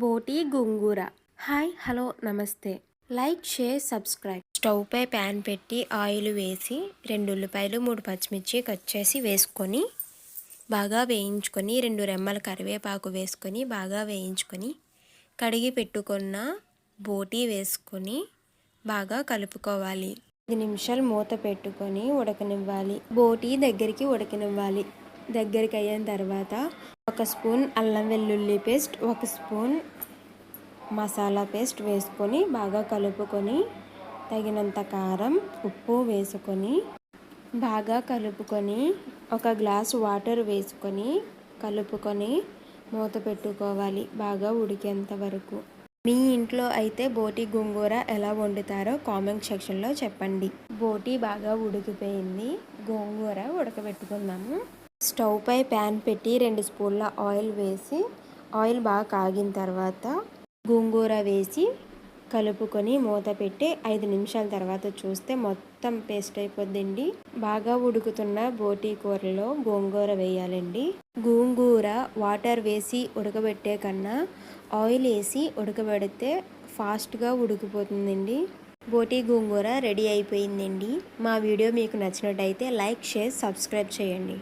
బోటి గోంగూర. Hi hello నమస్తే. Like share subscribe. స్టవ్ పై ప్యాన్ పెట్టి ఆయిల్ వేసి రెండు ఉల్లిపాయలు మూడు పచ్చిమిర్చి కట్ చేసి వేసుకొని బాగా వేయించుకొని రెండు రెమ్మల కరివేపాకు వేసుకొని బాగా వేయించుకొని కడిగి పెట్టుకున్న బోటి వేసుకొని బాగా కలుపుకోవాలి. ఐదు నిమిషాలు మూత పెట్టుకొని ఉడకనివ్వాలి. బోటి దగ్గరికి ఉడకనివ్వాలి. దగ్గరికి అయిన తర్వాత ఒక స్పూన్ అల్లం వెల్లుల్లి పేస్ట్ ఒక స్పూన్ మసాలా పేస్ట్ వేసుకొని బాగా కలుపుకొని తగినంత కారం ఉప్పు వేసుకొని బాగా కలుపుకొని ఒక గ్లాస్ వాటర్ వేసుకొని కలుపుకొని మూత పెట్టుకోవాలి బాగా ఉడికేంత వరకు. మీ ఇంట్లో అయితే బోటి గోంగూర ఎలా వండుతారో కామెంట్ సెక్షన్లో చెప్పండి. బోటి బాగా ఉడికిపోయింది. గోంగూర ఉడకబెట్టుకుందాము. స్టవ్ పై ప్యాన్ పెట్టి రెండు స్పూన్ల ఆయిల్ వేసి ఆయిల్ బాగా కాగిన తర్వాత గోంగూర వేసి కలుపుకొని మూత పెట్టి ఐదు నిమిషాల తర్వాత చూస్తే మొత్తం పేస్ట్ అయిపోద్దండి. బాగా ఉడుకుతున్న బోటీ కూరలో గోంగూర వేయాలండి. గోంగూర వాటర్ వేసి ఉడకబెట్టే కన్నా ఆయిల్ వేసి ఉడకబెడితే ఫాస్ట్గా ఉడికిపోతుందండి. బోటీ గోంగూర రెడీ అయిపోయిందండి. మా వీడియో మీకు నచ్చినట్టయితే లైక్ షేర్ సబ్స్క్రైబ్ చేయండి.